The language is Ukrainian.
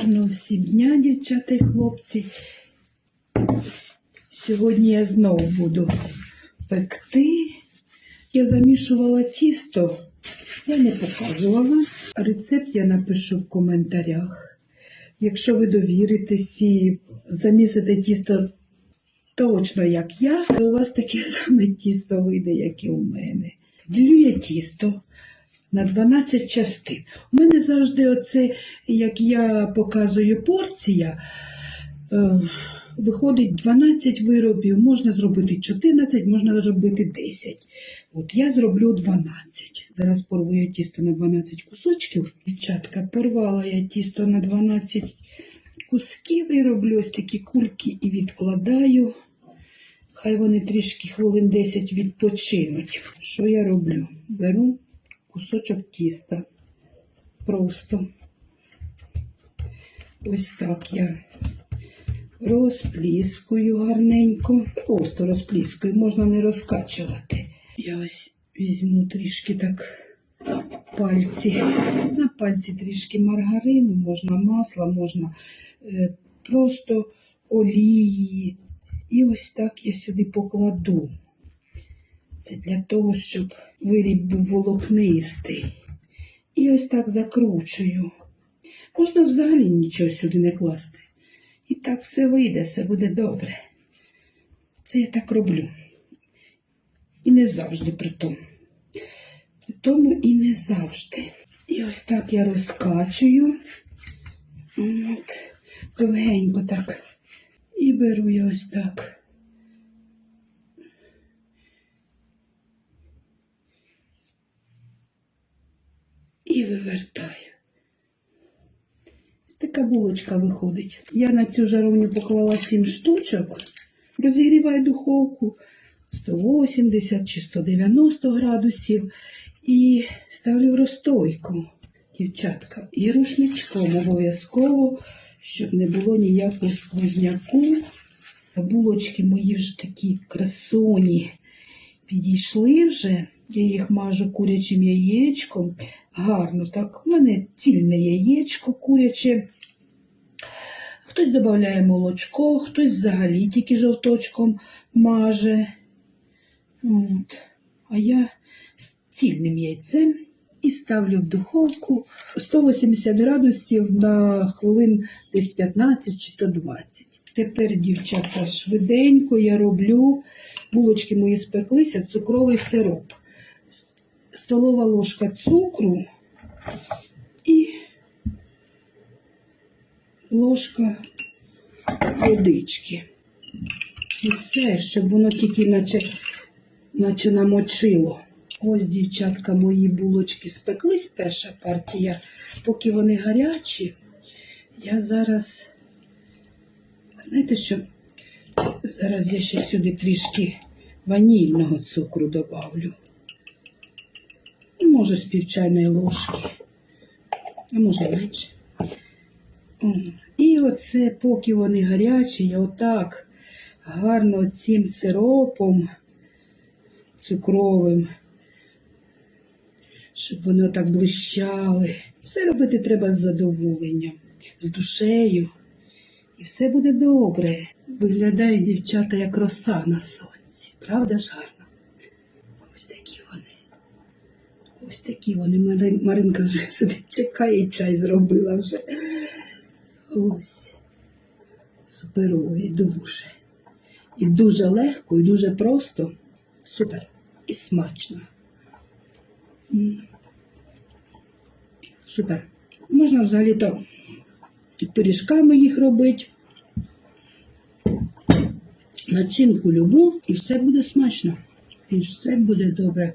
Гарного всім дня, дівчата і хлопці. Сьогодні я знову буду пекти. Я замішувала тісто, я не показувала. Рецепт я напишу в коментарях. Якщо ви довіритесь і замісите тісто точно як я, то у вас таке саме тісто вийде, як і у мене. Ділю я тісто на 12 частин. У мене завжди оце, як я показую порція, е, виходить 12 виробів, можна зробити 14, можна зробити 10. От я зроблю 12. Зараз порву я тісто на 12 кусочків. Дівчатка, порвала я тісто на 12 кусків і роблю ось такі кульки і відкладаю. Хай вони трішки хвилин 10 відпочинуть. Що я роблю? Беру кусочок тіста. Просто ось так я розпліскую гарненько. Просто розпліскую, можна не розкачувати. Я ось візьму трішки так пальці. На пальці трішки маргарину, можна масла, можна е, просто олії. І ось так я сюди покладу. Це для того, щоб виріб був волокнистий. І ось так закручую. Можна взагалі нічого сюди не класти. І так все вийде, все буде добре. Це я так роблю. І не завжди при тому. При тому і не завжди. І ось так я розкачую. От, довгенько так. І беру я ось так. І вивертаю. Ось така булочка виходить. Я на цю жаровню поклала 7 штучок, розігріваю духовку 180 чи 190 градусів і ставлю в розстойку, дівчатка. І рушничком обов'язково, щоб не було ніякого сквозняку. Булочки мої вже такі красоні підійшли вже. Я їх мажу курячим яєчком. Гарно так. У мене цільне яєчко куряче. Хтось додає молочко, хтось взагалі тільки жовточком маже. От. А я з цільним яйцем і ставлю в духовку 180 градусів на хвилин десь 15 чи то 20. Тепер, дівчата, швиденько я роблю, булочки мої спеклися, цукровий сироп. Столова ложка цукру і ложка водички. І все, щоб воно тільки наче, наче намочило. Ось, дівчатка, мої булочки спеклись, перша партія. Поки вони гарячі, я зараз, знаєте що, зараз я ще сюди трішки ванільного цукру добавлю. Може, з півчайної ложки, а може менше. І оце, поки вони гарячі, я отак гарно цим сиропом цукровим, щоб вони отак блищали. Все робити треба з задоволенням, з душею. І все буде добре. Виглядає дівчата як роса на сонці. Правда ж гарно? Ось такі вони. Ось такі вони. Маринка вже сидить, чекає, чай зробила вже. Ось. Суперові дуже. І дуже легко, і дуже просто. Супер. І смачно. Супер. Можна взагалі-то пиріжками їх робити. Начинку любу, і все буде смачно. І все буде добре.